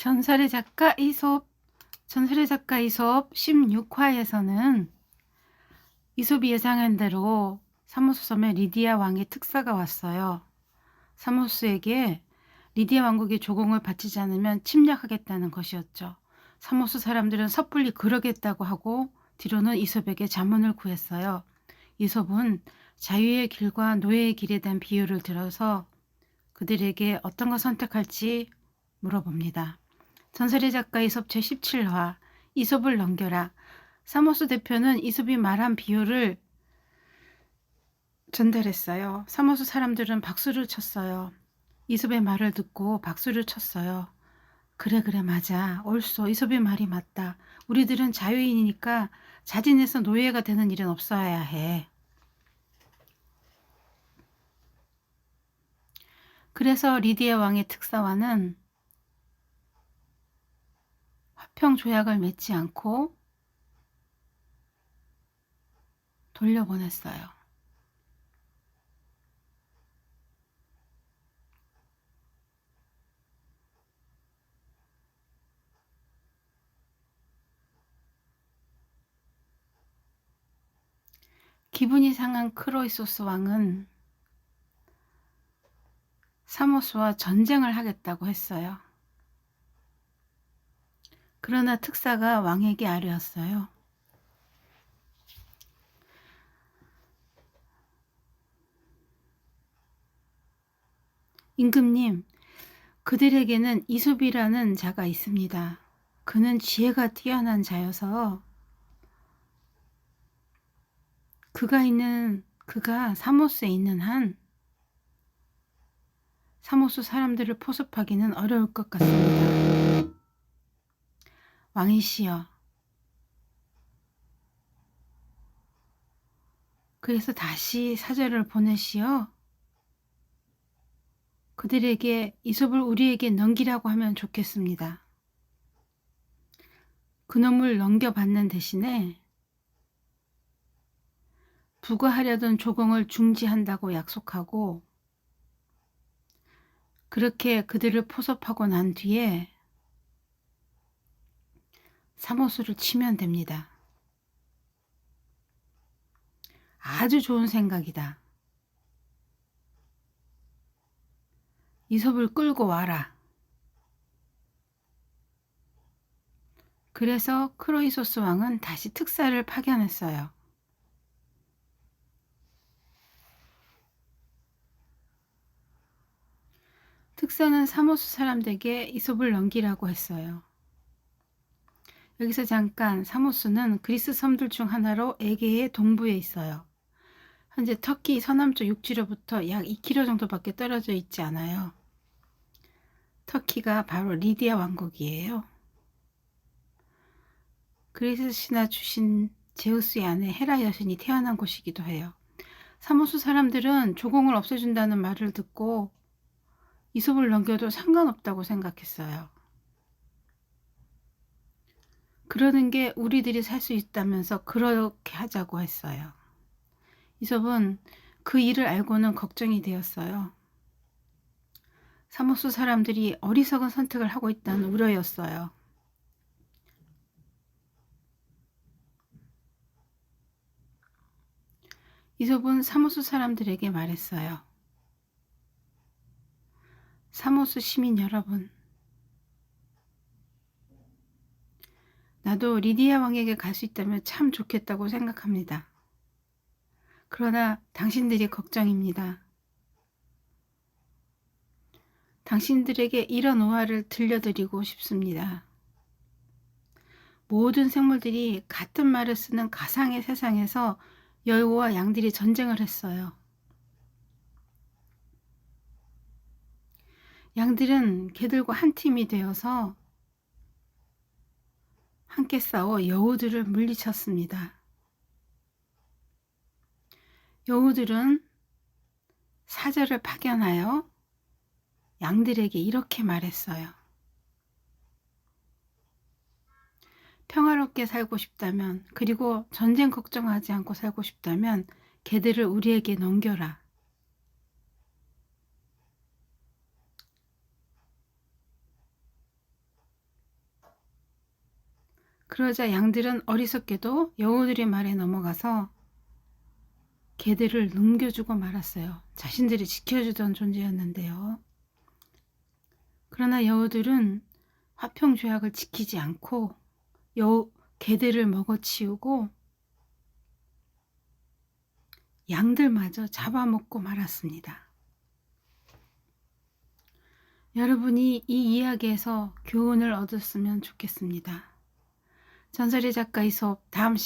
전설의 작가 이솝 전설의 작가 이솝 16화에서는 이솝이 예상한 대로 사모스 섬에 리디아 왕의 특사가 왔어요. 사모스에게 리디아 왕국의 조공을 바치지 않으면 침략하겠다는 것이었죠. 사모스 사람들은 섣불리 그러겠다고 하고 뒤로는 이솝에게 자문을 구했어요. 이솝은 자유의 길과 노예의 길에 대한 비유를 들어서 그들에게 어떤 걸 선택할지 물어봅니다. 전설의 작가 이솝 제17화 이솝을 넘겨라. 사모스 대표는 이솝이 말한 비유를 전달했어요. 사모스 사람들은 박수를 쳤어요. 이솝의 말을 듣고 박수를 쳤어요. 그래 그래 맞아. 옳소. 이솝의 말이 맞다. 우리들은 자유인이니까 자진해서 노예가 되는 일은 없어야 해. 그래서 리디아 왕의 특사와는 화평 조약을 맺지 않고 돌려보냈어요. 기분이 상한 크로이소스 왕은 사모스와 전쟁을 하겠다고 했어요. 그러나 특사가 왕에게 아뢰었어요. 임금님, 그들에게는 이솝이라는 자가 있습니다. 그는 지혜가 뛰어난 자여서 그가 있는 그가 사모스에 있는 한 사모스 사람들을 포섭하기는 어려울 것 같습니다. 왕이시여. 그래서 다시 사절을 보내시어 그들에게 이솝을 우리에게 넘기라고 하면 좋겠습니다. 그놈을 넘겨받는 대신에 부과하려던 조공을 중지한다고 약속하고 그렇게 그들을 포섭하고 난 뒤에 사모수를 치면 됩니다. 아주 좋은 생각이다. 이솝을 끌고 와라. 그래서 크로이소스 왕은 다시 특사를 파견했어요. 특사는 사모스 사람들에게 이솝을 넘기라고 했어요. 여기서 잠깐 사모스는 그리스 섬들 중 하나로 에게의 동부에 있어요. 현재 터키 서남쪽 육지로부터 약 2km 정도밖에 떨어져 있지 않아요. 터키가 바로 리디아 왕국이에요. 그리스 신화 주신 제우스의 아내 헤라 여신이 태어난 곳이기도 해요. 사모스 사람들은 조공을 없애준다는 말을 듣고 이솝을 넘겨도 상관없다고 생각했어요. 그러는 게 우리들이 살 수 있다면서 그렇게 하자고 했어요. 이솝은 그 일을 알고는 걱정이 되었어요. 사모스 사람들이 어리석은 선택을 하고 있다는 우려였어요. 이솝은 사모스 사람들에게 말했어요. 사모스 시민 여러분, 나도 리디아 왕에게 갈 수 있다면 참 좋겠다고 생각합니다. 그러나 당신들이 걱정입니다. 당신들에게 이런 오화를 들려드리고 싶습니다. 모든 생물들이 같은 말을 쓰는 가상의 세상에서 여우와 양들이 전쟁을 했어요. 양들은 개들과 한 팀이 되어서 함께 싸워 여우들을 물리쳤습니다. 여우들은 사절을 파견하여 양들에게 이렇게 말했어요. 평화롭게 살고 싶다면, 그리고 전쟁 걱정하지 않고 살고 싶다면, 개들을 우리에게 넘겨라. 그러자 양들은 어리석게도 여우들의 말에 넘어가서 개들을 넘겨주고 말았어요. 자신들이 지켜주던 존재였는데요. 그러나 여우들은 화평 조약을 지키지 않고 여우 개들을 먹어치우고 양들마저 잡아먹고 말았습니다. 여러분이 이 이야기에서 교훈을 얻었으면 좋겠습니다. 전설의 작가 이솝 다음